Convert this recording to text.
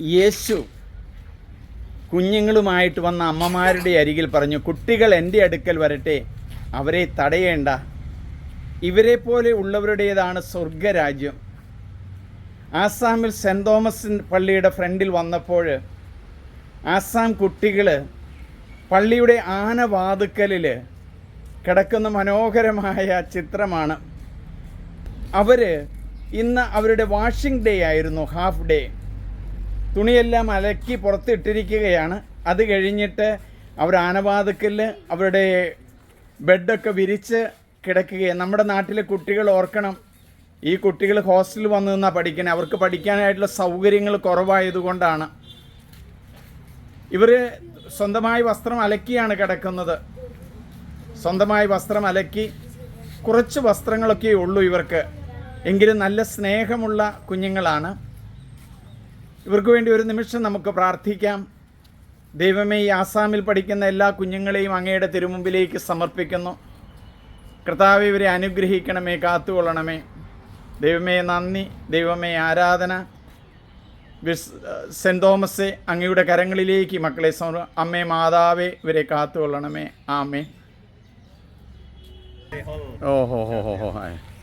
യേശു കുഞ്ഞുങ്ങളുമായിട്ട് വന്ന അമ്മമാരുടെ അരികിൽ പറഞ്ഞു കുട്ടികൾ എന്റെ അടുക്കൽ വരട്ടെ അവരെ തടയേണ്ട. ഇവരെ പോലെ ഉള്ളവരുടേതാണ് സ്വർഗരാജ്യം. ആസാമിൽ സെന്റ് തോമസ് പള്ളിയുടെ ഫ്രണ്ടിൽ വന്നപ്പോൾ ആസാം കുട്ടികൾ പള്ളിയുടെ ആനവാതുക്കലിൽ കിടക്കുന്ന മനോഹരമായ ചിത്രമാണ്. അവർ ഇന്ന് അവരുടെ വാഷിംഗ് ഡേ ആയിരുന്നു ഹാഫ് ഡേ. തുണിയെല്ലാം അലക്കി പുറത്തിട്ടിരിക്കുകയാണ്. അത് കഴിഞ്ഞിട്ട് അവർ ആനവാതുക്കൽ അവരുടെ ബെഡൊക്കെ വിരിച്ച് കിടക്കുകയാണ്. നമ്മുടെ നാട്ടിലെ കുട്ടികൾ ഓർക്കണം. ഈ കുട്ടികൾ ഹോസ്റ്റലിൽ വന്നു നിന്നാണ് പഠിക്കുന്നത് അവർക്ക് പഠിക്കാനായിട്ടുള്ള സൗകര്യങ്ങൾ കുറവായതുകൊണ്ടാണ്. ഇവർ സ്വന്തമായി വസ്ത്രം അലക്കിയാണ് കിടക്കുന്നത്. സ്വന്തമായി വസ്ത്രം അലക്കി കുറച്ച് വസ്ത്രങ്ങളൊക്കെ ഉള്ളൂ ഇവർക്ക്. എങ്കിലും നല്ല സ്നേഹമുള്ള കുഞ്ഞുങ്ങളാണ്. ഇവർക്ക് വേണ്ടി ഒരു നിമിഷം നമുക്ക് പ്രാർത്ഥിക്കാം. ദൈവമേ ഈ ആസാമിൽ പഠിക്കുന്ന എല്ലാ കുഞ്ഞുങ്ങളെയും അങ്ങയുടെ തിരുമുമ്പിലേക്ക് സമർപ്പിക്കുന്നു. കർത്താവ് ഇവരെ അനുഗ്രഹിക്കണമേ കാത്തുകൊള്ളണമേ. ദൈവമേ നന്ദി. ദൈവമേ ആരാധന. വിസ് സെന്റ് തോമസെ അങ്ങയുടെ കരങ്ങളിലേക്ക് മക്കളെ സമർ അമ്മേ മാതാവേ ഇവരെ കാത്തുകൊള്ളണമേ. ആമേ ഓ ഹോ ഹോ ഹോ ഹോ.